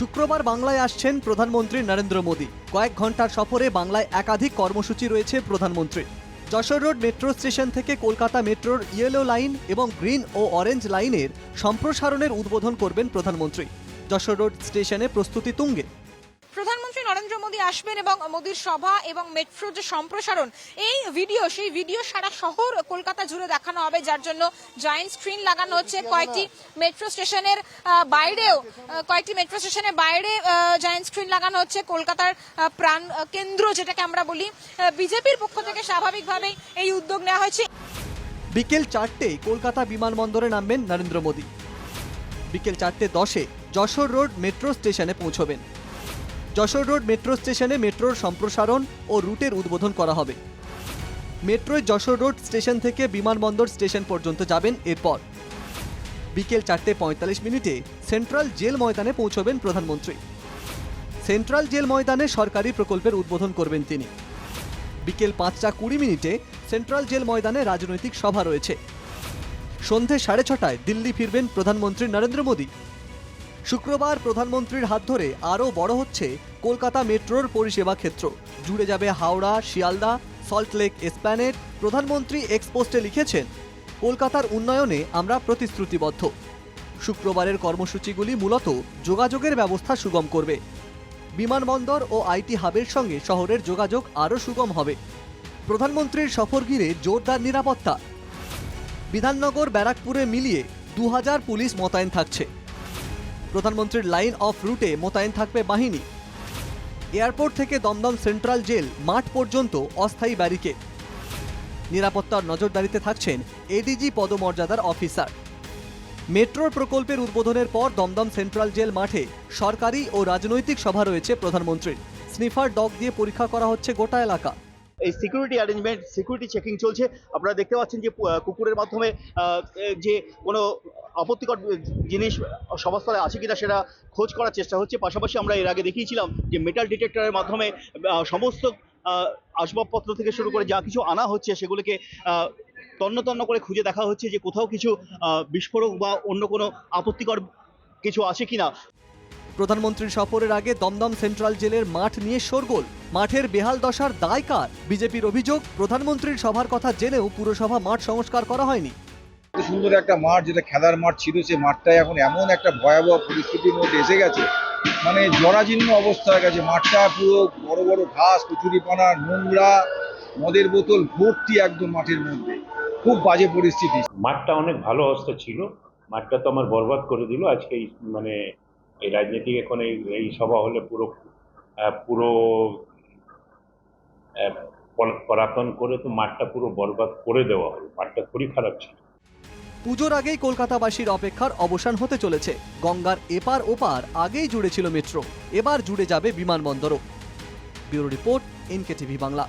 শুক্রবার বাংলায় আসছেন প্রধানমন্ত্রী নরেন্দ্র মোদী। কয়েক ঘণ্টার সফরে বাংলায় একাধিক কর্মসূচি রয়েছে প্রধানমন্ত্রী যশোর রোড মেট্রো স্টেশন থেকে কলকাতা মেট্রোর ইয়েলো লাইন এবং গ্রিন ও অরেঞ্জ লাইনের সম্প্রসারণের উদ্বোধন করবেন প্রধানমন্ত্রী। যশোর রোড স্টেশনে প্রস্তুতি তুঙ্গে। প্রধানমন্ত্রী নরেন্দ্র মোদী আসবেন এবং মোদীর সভা এবং মেট্রো যে সম্প্রসারণ এই ভিডিও সেই ভিডিও সারা শহর কলকাতা জুড়ে দেখানো হবে যার জন্য জয়েন্ট স্ক্রিন লাগানো হচ্ছে। কয়েকটি মেট্রো স্টেশনের বাইরেও কয়েকটি মেট্রো স্টেশনের বাইরে জয়েন্ট স্ক্রিন লাগানো হচ্ছে কলকাতার প্রাণ কেন্দ্র যেটাকে আমরা বলি। বিজেপির পক্ষ থেকে স্বাভাবিকভাবেই এই উদ্যোগ নেওয়া হয়েছে। বিকেল চারটেয় কলকাতা বিমানবন্দরে নামবেন নরেন্দ্র মোদী। বিকেল চারটে দশে যশোর রোড মেট্রো স্টেশনে পৌঁছবেন। যশোর রোড মেট্রো স্টেশনে মেট্রোর সম্প্রসারণ ও রুটের উদ্বোধন করা হবে। মেট্রোয় যশোর রোড স্টেশন থেকে বিমানবন্দর স্টেশন পর্যন্ত যাবেন এরপর। বিকেল চারটে পঁয়তাল্লিশ মিনিটে সেন্ট্রাল জেল ময়দানে পৌঁছবেন প্রধানমন্ত্রী। সেন্ট্রাল জেল ময়দানে সরকারি প্রকল্পের উদ্বোধন করবেন তিনি। বিকেল পাঁচটা কুড়ি মিনিটে সেন্ট্রাল জেল ময়দানে রাজনৈতিক সভা রয়েছে। সন্ধে সাড়ে ছটায় দিল্লি ফিরবেন প্রধানমন্ত্রী নরেন্দ্র মোদী। শুক্রবার প্রধানমন্ত্রীর হাত ধরে আরও বড় হচ্ছে কলকাতা মেট্রোর পরিষেবা ক্ষেত্র। জুড়ে যাবে হাওড়া, শিয়ালদা সল্টলেক এসপ্ল্যানেড প্রধানমন্ত্রী এক্সপোস্টে লিখেছেন, কলকাতার উন্নয়নে আমরা প্রতিশ্রুতিবদ্ধ। শুক্রবারের কর্মসূচিগুলি মূলত যোগাযোগের ব্যবস্থা সুগম করবে। বিমানবন্দর ও আইটি হাবের সঙ্গে শহরের যোগাযোগ আরও সুগম হবে। প্রধানমন্ত্রীর সফর ঘিরে জোরদার নিরাপত্তা। বিধাননগর, ব্যারাকপুরে মিলিয়ে দু হাজার পুলিশ মোতায়েন থাকছে। প্রধানমন্ত্রীর লাইন অফ রুটে মোতায়েন থাকবে বাহিনী। এয়ারপোর্ট থেকে দমদম সেন্ট্রাল জেল মাঠ পর্যন্ত অস্থায়ী ব্যারিকেড। নিরাপত্তার নজরদারিতে থাকছেন এডিজি পদমর্যাদার অফিসার। মেট্রোর প্রকল্পের উদ্বোধনের পর দমদম সেন্ট্রাল জেল মাঠে সরকারি ও রাজনৈতিক সভা রয়েছে প্রধানমন্ত্রীর। স্নিফার ডগ দিয়ে পরীক্ষা করা হচ্ছে গোটা এলাকা। এই সিকিউরিটি অ্যারেঞ্জমেন্ট সিকিউরিটি চেকিং চলছে। আপনারা দেখতে পাচ্ছেন যে কুকুরের মাধ্যমে যে কোনো আপত্তিকর জিনিস সভাস্থলে আছে কিনা সেটা খোঁজ করার চেষ্টা হচ্ছে। পাশাপাশি আমরা এর আগে দেখিয়েছিলাম যে মেটাল ডিটেক্টরের মাধ্যমে সমস্ত আসবাবপত্র থেকে শুরু করে যা কিছু আনা হচ্ছে সেগুলোকে তন্ন তন্ন করে খুঁজে দেখা হচ্ছে যে কোথাও কিছু বিস্ফোরক বা অন্য কোনো আপত্তিকর কিছু আছে কিনা। প্রধানমন্ত্রীর সফরের আগে দমদম সেন্ট্রাল জেলের মাঠ নিয়ে শোরগোল। মাঠের বেহাল দশার দায় কার? বিজেপির অভিযোগ প্রধানমন্ত্রীর সভার কথা জেনেও পুরসভা মাঠ সংস্কার করা হয়নি। সুন্দর একটা মাঠ যেটা খেলার মাঠ ছিল সেই মাঠটা এখন এমন একটা ভয়াবহ পরিস্থিতির মধ্যে এসে গেছে। মানে জরাজীর্ণ অবস্থা হয়ে গেছে। মাঠটা পুরো বড় বড় ঘাস কচুরিপানা নোংরা মদের বোতল ভর্তি একদম মাঠের মধ্যে। খুব বাজে পরিস্থিতি। মাঠটা অনেক ভালো অবস্থা ছিল। মাঠটা তো আমার বরবাদ করে দিল। আজকে এই মানে এই রাজনীতি এখন এই এই সভা হলে পুরো পুরো পরাতন করে তো মাঠটা পুরো বরবাদ করে দেওয়া হলো মাঠটা খুবই খারাপ ছিল। পুজোর আগেই কলকাতাবাসীর অপেক্ষার অবসান হতে চলেছে। গঙ্গার এপার ওপার আগেই জুড়ে ছিল মেট্রো এবার জুড়ে যাবে বিমানবন্দরও। Bureau report NK TV Bangla.